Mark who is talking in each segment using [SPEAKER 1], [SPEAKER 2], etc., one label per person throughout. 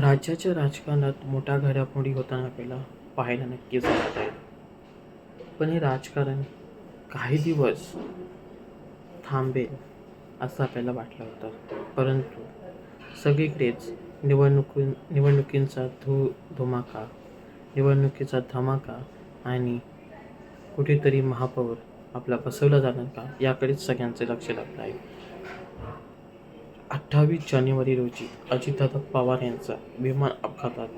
[SPEAKER 1] राज्याच्या राजकारणात मोठ्या घडामोडी होताना आपल्याला पाहायला नक्कीच मिळत आहे. पण हे राजकारण काही दिवस थांबेल असं आपल्याला वाटलं होतं. परंतु सगळीकडेच निवडणुकी निवडणुकींचा धू धुमाका निवडणुकीचा धमाका आणि कुठेतरी महापौर आपला बसवला जाणार का याकडेच सगळ्यांचे लक्ष लागलं आहे. अठ्ठावीस जानेवारी रोजी अजितदादा पवार यांचा विमान अपघातात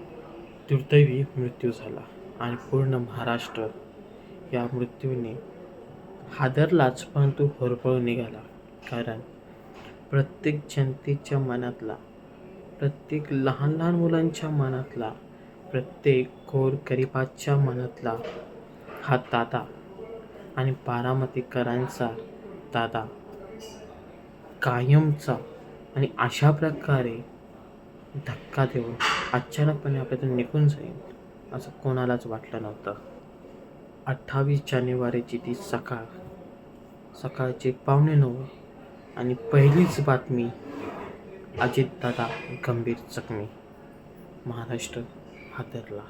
[SPEAKER 1] दुर्दैवी मृत्यू झाला आणि पूर्ण महाराष्ट्र या मृत्यूने हादरलाच परंतु होरपळून निघाला. कारण प्रत्येक जनतेच्या मनातला प्रत्येक लहान लहान मुलांच्या मनातला प्रत्येक गोर गरिबाच्या मनातला हा दादा आणि बारामतीकरांचा दादा कायमचा आणि अशा प्रकारे धक्का देऊन अचानकपणे आपल्यातून निघून जाईल असं कोणालाच वाटलं नव्हतं. अठ्ठावीस जानेवारीची ती सकाळ. सकाळचे पावणे नऊ आणि पहिलीच बातमी अजितदादा गंभीर जखमी. महाराष्ट्र हादरला.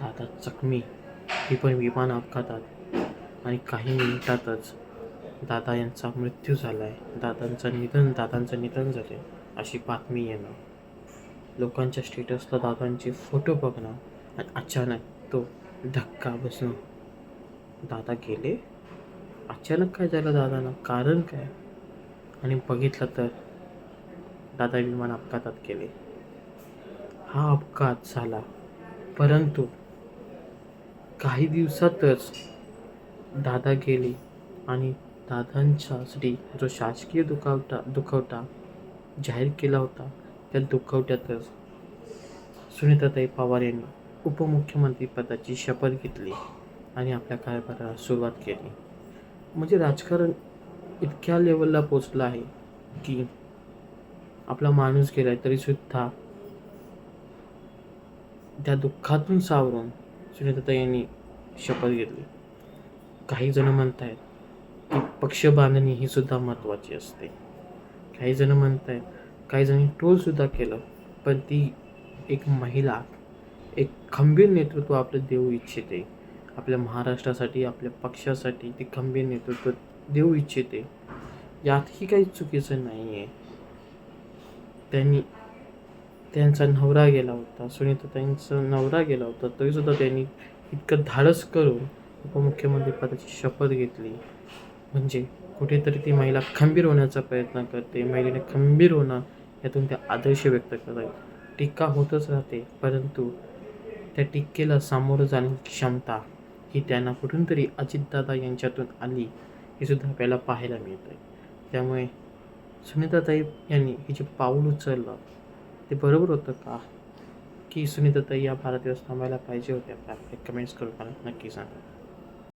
[SPEAKER 1] दादा जखमी. ही पण विमान अपघातात. आणि काही मिनिटातच दादा यांचा मृत्यू झाला आहे दादांचं निधन दादांचं निधन झाले अशी बातमी येणं. लोकांच्या स्टेटसला दादांचे फोटो बघणं आणि अचानक तो धक्का बसणं. दादा गेले. अचानक काय झालं दादांना? कारण काय? आणि बघितलं तर दादा विमान अपघातात गेले. हा अपघात झाला. परंतु काही दिवसातच दादा गेले आणि दादांच्यासाठी जो शासकीय दुखावटा दुखवटा जाहीर केला होता त्या दुखवट्यातच सुनीताताई पवार यांनी उपमुख्यमंत्रीपदाची शपथ घेतली आणि आपल्या कारभाराला सुरुवात केली. म्हणजे राजकारण इतक्या लेवलला पोचलं आहे की आपला माणूस गेला तरीसुद्धा त्या दुःखातून सावरून सुनीताताई यांनी शपथ घेतली. काही जण म्हणत आहेत पक्ष बांधणी ही सुद्धा महत्त्वाची असते. काही जण म्हणत आहेत काही जणी ट्रोलसुद्धा केलं पण ती एक महिला एक खंबीर नेतृत्व आपलं देऊ इच्छिते. आपल्या महाराष्ट्रासाठी आपल्या पक्षासाठी ती खंबीर नेतृत्व देऊ इच्छिते. यातही काही चुकीचं नाही आहे त्यांनी त्यांचा नवरा गेला होता सुनीताताईंचा नवरा गेला होता तरीसुद्धा त्यांनी इतकं धाडस करून उपमुख्यमंत्री पदाची शपथ घेतली. म्हणजे कुठेतरी ती महिला खंबीर होण्याचा प्रयत्न करते. महिलेने खंबीर होणं यातून त्या आदर्श व्यक्त करत टीका होतच राहते परंतु त्या टीकेला सामोरं जाण्याची क्षमता ही त्यांना कुठून तरी अजितदादा यांच्यातून आली हे सुद्धा आपल्याला पाहायला मिळतं त्यामुळे सुनीताताई यांनी हे जे पाऊल उचललं ते बरोबर होतं का? की सुनीताताई या भारत दिवस थांबायला पाहिजे होत्या आपल्या कमेंट्स करून मला नक्की सांगा.